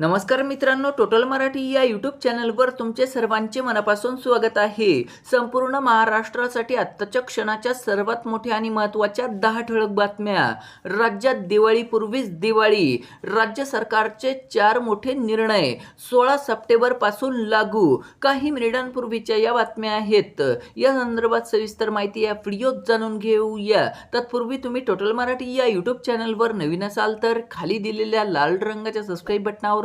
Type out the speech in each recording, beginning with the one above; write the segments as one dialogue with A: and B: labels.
A: नमस्कार मित्रांनो टोटल मराठी या यूट्यूब चॅनलवर तुमचे सर्वांचे मनापासून स्वागत आहे. संपूर्ण महाराष्ट्रासाठी आत्ताच्या क्षणाच्या सर्वात मोठ्या आणि महत्त्वाच्या दहा ठळक बातम्या. राज्यात दिवाळीपूर्वीच दिवाळी. राज्य सरकारचे चार मोठे निर्णय सोळा सप्टेंबरपासून लागू. काही मिनिटांपूर्वीच्या या बातम्या आहेत. या संदर्भात सविस्तर माहिती या व्हिडिओत जाणून घेऊया. तत्पूर्वी तुम्ही टोटल मराठी या यूट्यूब चॅनलवर नवीन असाल तर खाली दिलेल्या लाल रंगाच्या सबस्क्राईब बटनावर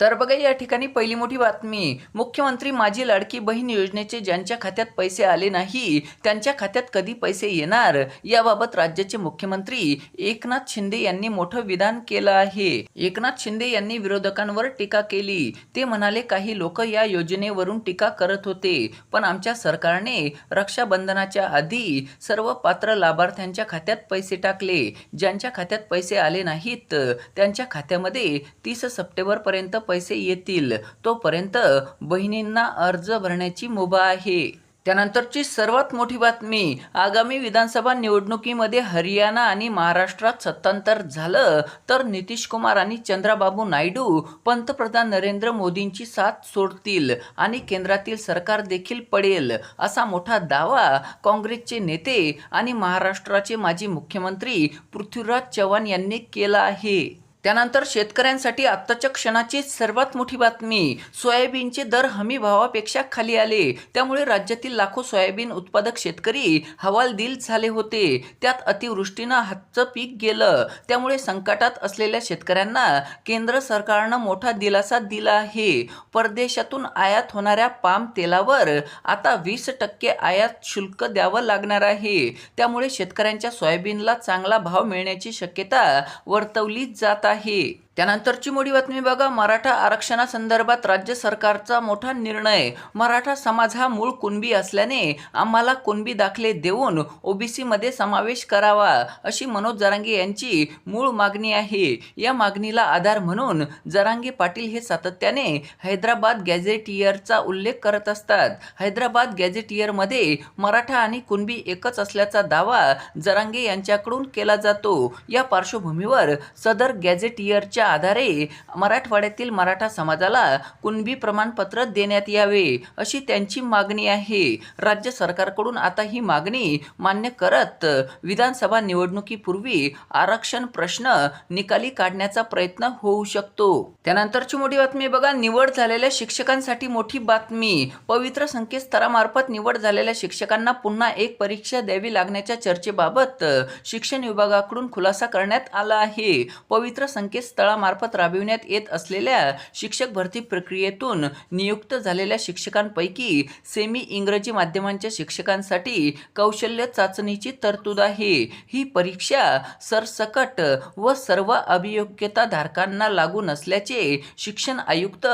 A: तर बघा या ठिकाणी पहिली मोठी बातमी. मुख्यमंत्री माझी लाडकी बहीण योजनेचे ज्यांच्या खात्यात पैसे आले नाही त्यांच्या खात्यात कधी पैसे येणार? याबाबत राज्याचे मुख्यमंत्री एकनाथ शिंदे यांनी मोठं विधान केलं आहे. एकनाथ शिंदे यांनी विरोधकांवर टीका केली. ते म्हणाले काही लोक या योजनेवरून टीका करत होते पण आमच्या सरकारने रक्षाबंधनाच्या आधी सर्व पात्र लाभार्थ्यांच्या खात्यात पैसे टाकले. ज्यांच्या खात्यात पैसे आले नाहीत त्यांच्या खात्यामध्ये तीस सप्टेंबरपर्यंत पैसे येतील. तोपर्यंत बहिणींना अर्ज भरण्याची मुभा आहे. त्यानंतरची सर्वात मोठी बातमी आगामी विधानसभा निवडणुकीमध्ये हरियाणा आणि महाराष्ट्रात सत्तांतर झालं तर नितीश कुमार आणि चंद्राबाबू नायडू पंतप्रधान नरेंद्र मोदींची साथ सोडतील आणि केंद्रातील सरकार देखील पडेल असा मोठा दावा काँग्रेसचे नेते आणि महाराष्ट्राचे माजी मुख्यमंत्री पृथ्वीराज चव्हाण यांनी केला आहे. त्यानंतर शेतकऱ्यांसाठी आत्ताच्या क्षणाची सर्वात मोठी बातमी सोयाबीनचे दर हमी भावापेक्षा खाली आले. त्यामुळे राज्यातील लाखो सोयाबीन उत्पादक शेतकरी हवालदिल झाले होते. त्यात अतिवृष्टीनं हातचं पीक गेलं. त्यामुळे संकटात असलेल्या शेतकऱ्यांना केंद्र सरकारनं मोठा दिलासा दिला आहे. परदेशातून आयात होणाऱ्या पाम तेलावर आता वीस टक्के आयात शुल्क द्यावं लागणार आहे. त्यामुळे शेतकऱ्यांच्या सोयाबीनला चांगला भाव मिळण्याची शक्यता वर्तवली जात आहे. here. त्यानंतरची मोठी बातमी बघा. मराठा आरक्षणासंदर्भात राज्य सरकारचा मोठा निर्णय. मराठा समाज हा मूळ कुणबी असल्याने आम्हाला कुणबी दाखले देऊन ओबीसीमध्ये समावेश करावा अशी मनोज जरांगे यांची मूळ मागणी आहे. या मागणीला आधार म्हणून जरांगे पाटील हे सातत्याने हैदराबाद गॅझेटियरचा उल्लेख करत असतात. हैदराबाद गॅझेटियरमध्ये मराठा आणि कुणबी एकच असल्याचा दावा जरांगे यांच्याकडून केला जातो. या पार्श्वभूमीवर सदर गॅझेटियरच्या आधारे मराठवाड्यातील मराठा समाजाला कुणबी प्रमाणपत्र देण्यात यावे अशी त्यांची मागणी आहे. राज्य सरकारकडून आता ही मागणी मान्य करत विधानसभा निवडणुकीपूर्वी आरक्षण प्रश्न निकाली काढण्याचा प्रयत्न होऊ शकतो. त्यानंतरची मोठी बातमी बघा निवड झालेल्या शिक्षकांसाठी मोठी बातमी. पवित्र संकेतस्थळामार्फत निवड झालेल्या शिक्षकांना पुन्हा एक परीक्षा द्यावी लागण्याच्या चर्चेबाबत शिक्षण विभागाकडून खुलासा करण्यात आला आहे. पवित्र संकेतस्थळामार्फत राबविण्यात येत असलेल्या शिक्षक भरती प्रक्रियेतून नियुक्त झालेल्या शिक्षकांपैकी सेमी इंग्रजी माध्यमांच्या शिक्षकांसाठी कौशल्य चाचणीची तरतूद आहे. ही परीक्षा सरसकट व सर्व अभियोग्यताधारकांना लागू नसल्याचे शिक्षण आयुक्त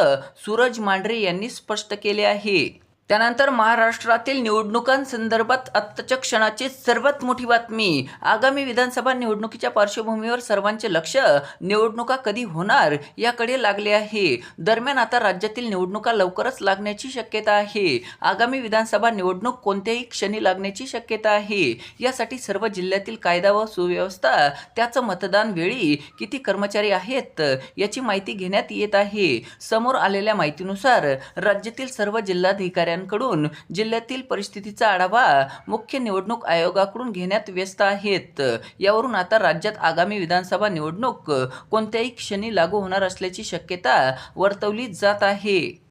A: सूरज मांढरे यांनी स्पष्ट केले आहे. त्यानंतर महाराष्ट्रातील निवडणुकांसंदर्भात आत्ताच्या क्षणाची सर्वात मोठी बातमी आगामी विधानसभा निवडणुकीच्या पार्श्वभूमीवर सर्वांचे लक्ष निवडणुका कधी होणार याकडे लागले आहे. दरम्यान आता राज्यातील निवडणुका लवकरच लागण्याची शक्यता आहे. आगामी विधानसभा निवडणूक कोणत्याही क्षणी लागण्याची शक्यता आहे. यासाठी सर्व जिल्ह्यातील कायदा व सुव्यवस्था त्याचं मतदान वेळी किती कर्मचारी आहेत याची माहिती घेण्यात येत आहे. समोर आलेल्या माहितीनुसार राज्यातील सर्व अधिकाऱ्यांकडून जिल्ह्यातील परिस्थितीचा आढावा मुख्य निवडणूक आयोगाकडून घेण्यात व्यस्त आहेत. यावरून आता राज्यात आगामी विधानसभा निवडणूक कोणत्याही क्षणी लागू होणार असल्याची शक्यता वर्तवली जात आहे.